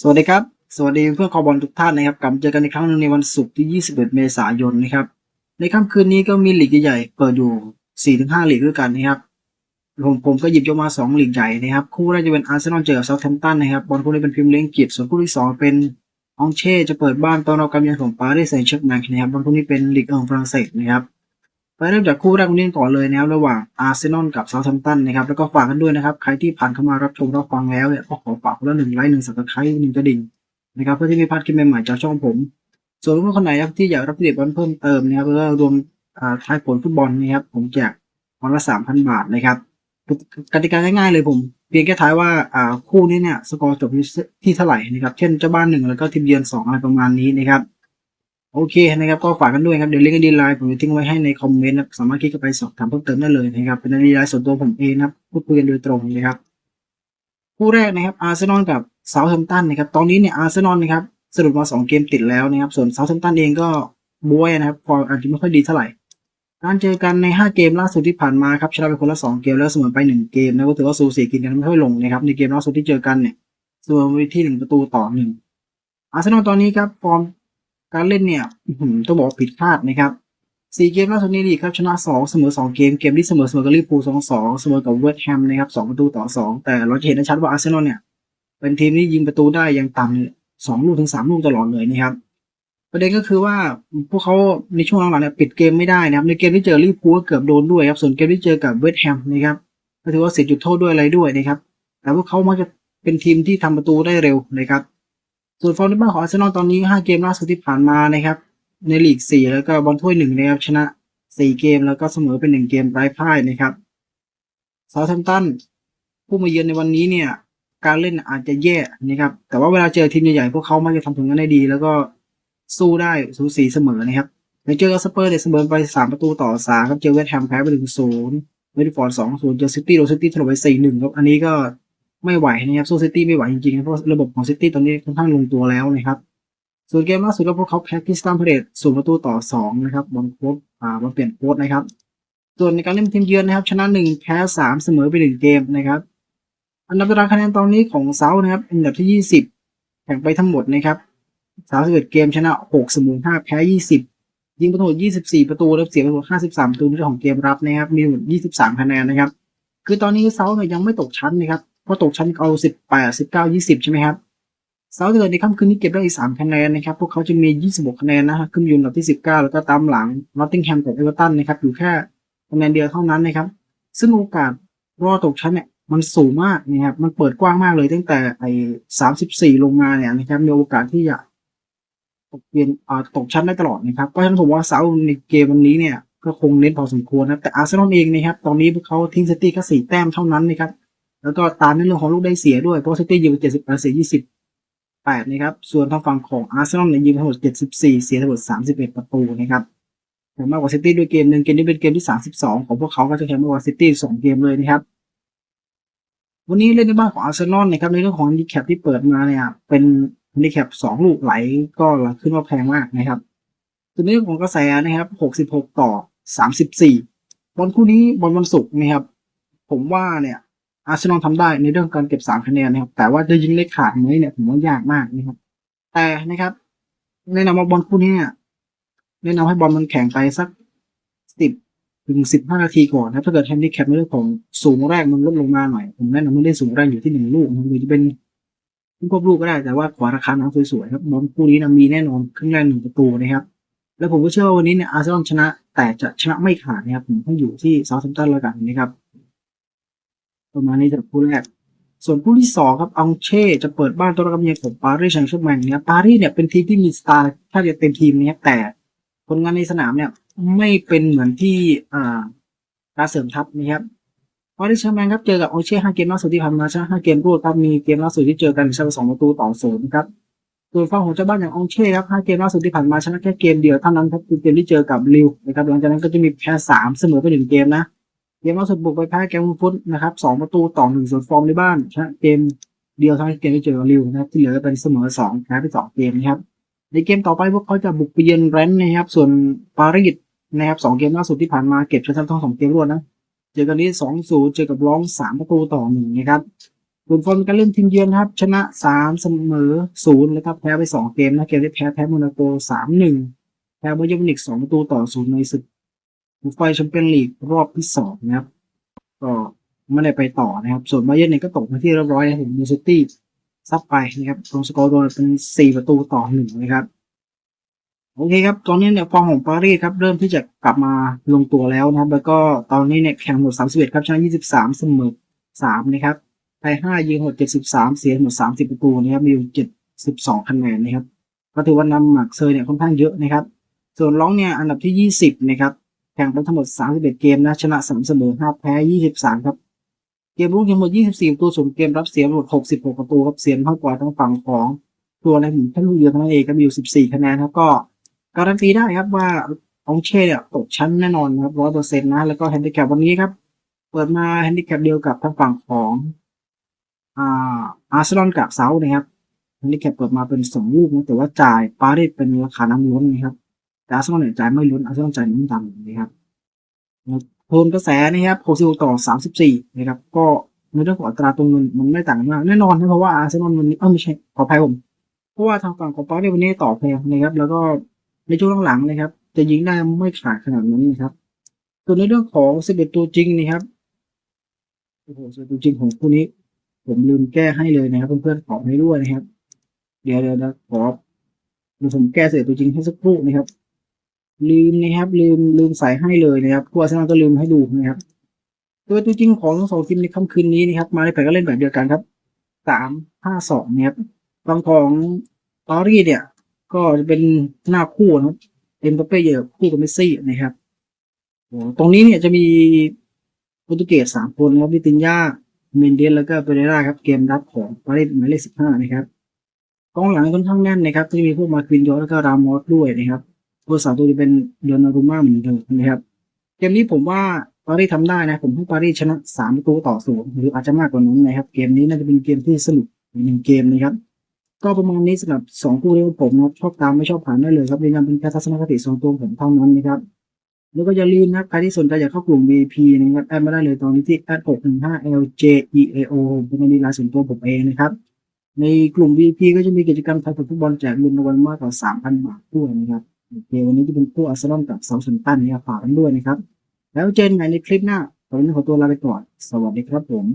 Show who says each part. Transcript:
Speaker 1: สวัสดีครับ สวัสดีเพื่อนคอบอลทุกท่านนะครับ กลับเจอกันอีกครั้งหนึงในวันศุกร์ที่ 21 เมษายนนะครับ ในค่ำคืนนี้ก็มีหลีกใหญ่ๆเปิดอยู่ 4-5 หลีกด้วยกันนะครับ ผมผมก็หยิบยกมา2ลีกใหญ่นะครับ คู่แรกจะเป็นอาร์เซนอลเจอกับเซาท์แฮมป์ตันนะครับ บอลคู่นี้เป็นพรีเมียร์ลีกอังกฤษส่วนคู่ที่ 2 เป็นอองเช่จะเปิดบ้านต้อนรับการเยือนของปารีสแซงต์แชร์แมงนะครับ บอลคู่นี้เป็นหลีกของฝรั่งเศสนะครับ ไปเริ่มจากคู่แรกนี้ก่อนเลยนะครับระหว่างอาร์เซนอลกับเซาท์แฮมป์ตันนะครับแล้วก็ฝากกันด้วยนะครับใครที่ผ่านเข้ามารับชมรับฟังแล้วเนี่ยก็ขอฝากคนละหนึ่งไลค์หนึ่งสับสไครต์หนึ่งกระดิ่งนะครับเพื่อที่ไม่พลาดคลิปใหม่ๆจากช่องผม ส่วนเพื่อนคนไหนครับที่อยากรับเดตเพิ่มเติมนะครับแล้วก็รวมอ่าทายผลฟุตบอลนะครับผมแจกวันละสามพันบาทนะครับกติกาง่ายๆเลยผมเพียงแค่ทายว่าคู่นี้เนี่ยสกอร์จบที่ที่เท่าไหร่นะครับเช่นเจ้าบ้านหนึ่งแล้วก็ทีมเยือนสองอะไรประมาณนี้นะครับ โอเคนะครับก็ฝากกันด้วยครับเดี๋ยวลิงก์ดีไลน์ผมจะทิ้งไว้ให้ในคอมเมนต์นะสามารถคลิกเข้าไปสอบถามเพิ่มเติมได้เลยนะครับเป็นดีไลน์ส่วนตัวผมเองนะครับพูดคุยกันโดยตรงนะครับคู่แรกนะครับอาร์เซนอลกับเซาท์แฮมป์ตันนะครับตอนนี้เนี่ยอาร์เซนอลนะครับสรุปมาสองเกมติดแล้วนะครับส่วนเซาท์แฮมป์ตันเองก็บวยนะครับฟอร์มอาจจะไม่ค่อยดีเท่าไหร่การเจอกันใน 5 เกมล่าสุดที่ผ่านมาครับชนะไปคนละ 2 เกมแล้วเสมอไป 1 เกมนะก็ถือว่าสูสีกินกันไม่ค่อยลงนะครับในเกมล่าสุดที่เจอกันเนี่ยเสมอไปที่ 1 ประตูต่อหนึ่งอาร์เซนอลตอนนี้ครับฟอร์ม การเล่นเนี่ยต้องบอกว่าผิดคาดนะครับสี่เกมล่าสุดนี้ดีครับชนะ2เสมอ2เกมเกมที่เสมอเสมอกับลิเวอร์พูล2-2เสมอกับเวสต์แฮมนะครับ2ประตูต่อ2แต่เราจะเห็นได้ชัดว่าอาร์เซนอลเนี่ยเป็นทีมที่ยิงประตูได้อย่างต่ำสองลูกถึงสามลูกตลอดเลยนะครับ ประเด็นก็คือว่าพวกเขาในช่วงหลังๆเนี่ยปิดเกมไม่ได้นะครับในเกมที่เจอลิเวอร์พูลก็เกือบโดนด้วยครับส่วนเกมที่เจอกับเวสต์แฮมนะครับก็ถือว่าเสียจุดโทษด้วยอะไรด้วยนะครับ แต่พวกเขามักจะเป็นทีมที่ทำประตูได้เร็วนะครับ ส่วนฟอร์มในบ้านของอาร์เซนอลตอนนี้ 5 เกมล่าสุดที่ผ่านมานะครับ ในลีก 4 แล้วก็บอลถ้วยหนึ่งนะครับชนะ 4 เกมแล้วก็เสมอเป็น 1 เกมไร้พ่ายนะครับซาท์แฮมตันผู้มาเยือนในวันนี้เนี่ย การเล่นอาจจะแย่นะครับ แต่ว่าเวลาเจอทีมใหญ่ๆพวกเขามักจะทำผลงานได้ดี แล้วก็สู้ได้สูสีเสมอนะครับในเจอกับสเปอร์เนี่ยเสมอไปสามประตูต่อสามครับเจอเวสต์แฮมแพ้ไปหนึ่งศูนย์เวสต์ฟอร์ดสองศูนย์เจอซิตี้โดนซิตี้ถล่มไปสี่หนึ่งครับอันนี้ก็ ไม่ไหวนะครับสู้ซิตี้ไม่ไหวจริงๆเพราะระบบของซิตี้ตอนนี้ค่อนข้างลงตัวแล้วนะครับ ส่วนเกมล่าสุดแล้วพวกเขาแพ้คริสตันพลตศูนประตูต่อสองนะครับบอลโค้ดอ่าบอลเปลี่ยนโค้ดนะครับ ส่วนในการเล่นทีมเยือนนะครับ ชนะหนึ่งแพ้สามเสมอไปหนึ่งเกมนะครับ อันดับตารางคะแนนตอนนี้ของเซาท์นะครับอันดับที่ 20 แข่งไปทั้งหมดนะครับ31เกมชนะ 6 เสมอ5แพ้ 20ยิงประตู 24 ประตูแล้วเสียประตู 53 ประตูในเรื่องของเกมรับนะครับ มีทั้งหมด 23 คะแนนนะครับ คือตอนนี้เซาท์เนี่ยยังไม่ตกชั้นนะครับ เพราะตกชั้นเอา18 19 20ใช่ไหมครับเซาท์เกิดในค่ำคืนนี้เก็บได้อีก3คะแนนนะครับ พวกเขาจะมี26คะแนนนะครับขึ้นอยู่อันดับที่19แล้วก็ตามหลังนอตติงแฮมกับเอเวอร์ตันนะครับอยู่แค่คะแนนเดียวเท่านั้นนะครับ ซึ่งโอกาสรอดตกชั้นเนี่ยมันสูงมากนะครับมันเปิดกว้างมากเลยตั้งแต่ไอ้สามสิบสี่ลงมาเนี่ยนะครับมีโอกาสที่จะตกเปลี่ยนอ่าตกชั้นได้ตลอดนะครับเพราะฉะนั้นผมว่าเซาท์ในเกมวันนี้เนี่ยก็คงเน้นพอสมควรนะครับแต่อาร์เซนอลเองนะครับตอนนี้พวกเขาทิ้งซิตี้แค่สี่แต้มเท่านั้นนะครับ แล้วก็ตามในเรื่องของลูกได้เสียด้วยเพราะซิตี้ยิงไปเจ็ดสิบเสียยี่สิบแปดนะครับ ส่วนทางฝั่งของอาร์เซนอลเนี่ยยิงทั้งหมดเจ็ดสิบสี่เสียทั้งหมดสามสิบเอ็ดประตูนะครับแต่มากกว่าซิตี้ด้วยเกมหนึ่งเกมนี้เป็นเกมที่สามสิบสองของพวกเขาก็จะแข่งมากกว่าซิตี้สองเกมเลยนะครับวันนี้เล่นในบ้านของอาร์เซนอลนะครับในเรื่องของดีแคปที่เปิดมาเนี่ยเป็นดีแคปสองลูกไหลก็ขึ้นว่าแพงมากนะครับส่วนในเรื่องของกระแสนะครับหกสิบหกต่อสามสิบสี่บอลคู่นี้บอลวันศุกร์นะครับผมว่าเนี่ย อาร์เซนอลทำได้ในเรื่องการเก็บสามคะแนนนะครับ แต่ว่าจะยิงเล็กขาดไหมเนี่ยผมว่ายากมากนะครับ แต่นะครับแนะนำว่าบอลคู่นี้เนี่ยแนะนำให้บอลมันแข่งไปสักสิบถึงสิบห้านาทีก่อนนะถ้าเกิดแฮนดิแคปในเรื่องของสูงแรกมันลดลงมาหน่อย ผมแนะนำให้เล่นสูงแรกอยู่ที่หนึ่งลูกมันจะเป็นลูกควบลูกก็ได้แต่ว่าขวาราคาน้องสวยๆครับบอลคู่นี้นะมีแน่นอนครึ่งแรกหนึ่งประตูนะครับ แล้วผมก็เชื่อว่าวันนี้เนี่ยอาร์เซนอลชนะ แต่จะชนะไม่ขาดนะครับผมให้อยู่ที่เซาท์แฮมป์ตันแล้วกันนะครับ ประมาณนี้จากคู่แรก ส่วนคู่ที่สองครับอังเช่จะเปิดบ้านต้อนรับเยือนของปารีสแซงต์แชร์แมงเนะครับปารีสเนี่ยเป็นทีมที่มีสไตล์ถ้าจะเต็มทีมนะครับแต่ผลงานในสนามเนี่ยไม่เป็นเหมือนที่อ่าการเสริมทัพนะครับปารีสแซงต์แชร์แมงครับเจอกับอังเช่ห้าเกมล่าสุดที่ผ่านมาชนะห้าเกมรวดครับมีเกมล่าสุดที่เจอกันชนะสองประตูต่อศูนย์ครับส่วนฝั่งของเจ้าบ้านอย่างองเช่ครับห้าเกมล่าสุดที่ผ่านมาชนะแค่เกมเดียวเท่านั้นครับคือเกมที่เจอกับลิวนะครับหลังจากนั้นก็จะมีแพ้สามเสมอไปหนึ่งเกมนะ เกมล่าสุดบุกไปแพ้แกมฟุตนะครับสองประตูต่อหนึ่งส่วนฟอร์มในบ้านชนะเกมเดียวทั้งเกมที่เจอกับลิวนะครับที่เหลือเป็นเสมอสองแพ้ไปสองเกมนะครับในเกมต่อไปพวกเขาจะบุกไปเยือนแรนท์นะครับ ส่วนปารีสนะครับสองเกมล่าสุดที่ผ่านมาเก็บชนะทั้งสองเกมรวดนะเจอกันนี้สองศูนย์เจอกับร้องสามประตูต่อหนึ่งนะครับส่วนฟอร์มการเล่นทีมเยือนครับ ชนะสามเสมอศูนย์แล้วก็แพ้ไปสองเกมนะเกมที่แพ้แพ้โมนาโกสามหนึ่งแพ้บาเยิร์มินิกสองประตูต่อศูนย์ในศึก ไฟแชมเปี้ยนลีกรอบที่สองนะครับ ก็ไม่ได้ไปต่อนะครับ ส่วนบาเยิร์นเนี่ยก็ตกมาที่เรียบร้อยนะครับมิวซิตี้ซับไปนะครับตรงสกอร์โดนเป็นสี่ประตูต่อหนึ่งนะครับโอเคครับ ตอนนี้เนี่ยฟอร์มของปารีสครับ เริ่มที่จะกลับมาลงตัวแล้วนะครับ แล้วก็ตอนนี้เนี่ยแข่งหมด 31 ครับชนะ 23 เสมอ 3 นะครับไทย5ยิงหมด 73 เสียหมด 30 ประตูนะครับ มีอยู่72คะแนนนะครับ ก็ถือว่านำหมักเซยเนี่ยค่อนข้างเยอะนะครับ ส่วนร้องเนี่ยอันดับที่ 20 นะครับ แข่งไปทั้งหมด 31 เกมนะ ชนะ3เสมอ5แพ้ 23 ครับ เกมรุกทั้งหมด 24 ประตูส่วนเกมรับเสียหมด 66 ประตูครับ เสียมากกว่าทั้งฝั่งของตัวในหมู่แค่ลูกเดียวเท่านั้นเองก็มีอยู่ 14 คะแนนครับก็การันตีได้ครับว่าองเช่เนี่ยตกชั้นแน่นอนครับร้อยเปอร์เซ็นต์นะ แล้วก็แฮนดิแคปวันนี้ครับ เปิดมาแฮนดิแคปเดียวกับทางฝั่งของอ่าอาร์เซนอลกับเซาท์นะครับแฮนดิแคปเปิดมาเป็นสองลูกนะแต่ว่าจ่ายปารีสเป็นราคาน้ำล้นนะครับ แต่อาร์เซนอลเนี่ยจ่ายไม่ลุ้นอาร์เซนอลจ่ายน้ำดำนะครับโทนกระแสนะครับโคซิลต่อสามสิบสี่นะครับ ก็ในเรื่องของอัตราตัวเงินมันไม่ต่างกันมากแน่นอนนะเพราะว่าอาร์เซนอลวันนี้เออไม่ใช่ขออภัยผมเพราะว่าทางฝั่งของปารีสวันนี้ต่อแพงนะครับ แล้วก็ในช่วงหลังๆนะครับ จะยิงได้ไม่ขาดขนาดนั้นนะครับส่วนในเรื่องของ 11 ตัวจริงนะครับโอ้โห11ตัวจริงของคู่นี้ ผมลืมแก้ให้เลยนะครับ เพื่อนๆขอให้ด้วยนะครับ เดี๋ยวเดี๋ยวขอเดี๋ยวผมแก้11ตัวจริงให้สักครู่นะครับ ลืมนะครับ ลืมลืมใส่ให้เลยนะครับคู่อาร์เซนอลก็ลืมให้ดูนะครับตัวตัวจริงของสองทีมในค่ำคืนนี้นะครับ มาในแผนก็เล่นแบบเดียวกันครับสามห้าสองนะครับฝั่งของตอรี่เนี่ย ก็จะเป็นหน้าคู่นะครับเอ็มบัปเป้เยอะคู่กับเมสซี่นะครับโอ้ตรงนี้เนี่ยจะมีโปรตุเกสสามคนครับวิตินยาเมนเดสแล้วก็เปเรราครับเกมรับของปารีสหมายเลขสิบห้านะครับกองหลังค่อนข้างแน่นนะครับจะมีพวกมาควินยอแล้วก็รามอสด้วยนะครับ ตัวสาวตัวจะเป็นเดอนนารูม่าเหมือนเดิมนะครับ เกมนี้ผมว่าปารีสทำได้นะ ผมให้ปารีสชนะสามประตูต่อศูนย์หรืออาจจะมากกว่านั้นนะครับ เกมนี้น่าจะเป็นเกมที่สนุกหนึ่งเกมนะครับ ก็ประมาณนี้สำหรับสองคู่นี้ของผมนะชอบตามไม่ชอบผ่านได้เลยครับยืนยันเป็นแค่ทัศนคติส่วนตัวผมเท่านั้นนะครับแล้วก็อย่าลืมนะครับใครที่สนใจอยากเข้ากลุ่ม VP นะครับแอดมาได้เลยตอนนี้ที่ a d 6 1 5 LJEAO เป็นในไลน์ส่วนตัวผมเองนะครับ ในกลุ่ม VP ก็จะมีกิจกรรมไทยผลฟุตบอลแจกเงินรางวัลมากกว่า 3,000 บาทด้วยนะครับ โอเควันนี้จะเป็นคู่อาร์เซนอลกับเซาท์แฮมป์ตันเนี่ยฝากกันด้วยนะครับ แล้วเจอกันใหม่ในคลิปหน้าตอนนี้ขอตัวลาไปก่อน สวัสดีครับผม